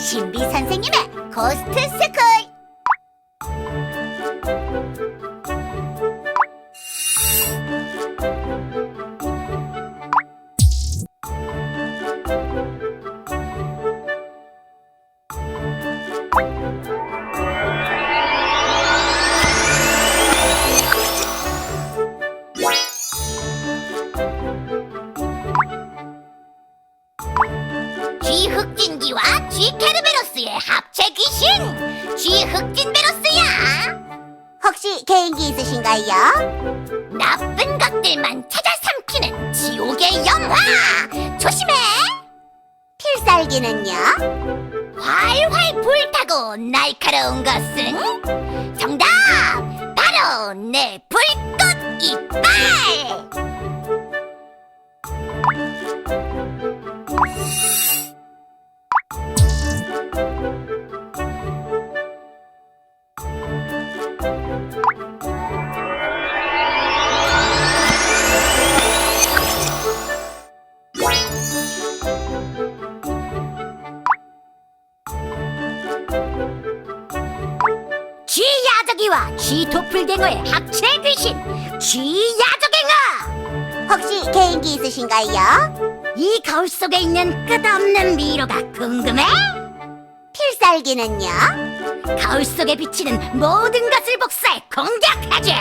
신비 선생님의 고스트 스쿨. 쥐흑진기와 쥐케르베로스의 합체 귀신! 쥐흑진베로스야! 혹시 개인기 있으신가요? 나쁜 것들만 찾아 삼키는 지옥의 영화! 조심해! 필살기는요? 활활 불타고 날카로운 것은? 정답! 바로 내 불꽃 이빨 야적이와 쥐도플갱어의 합체 귀신 쥐야적갱어 혹시 개인기 있으신가요? 이 거울 속에 있는 끝없는 미로가 궁금해? 필살기는요? 거울 속에 비치는 모든 것을 복사해 공격하지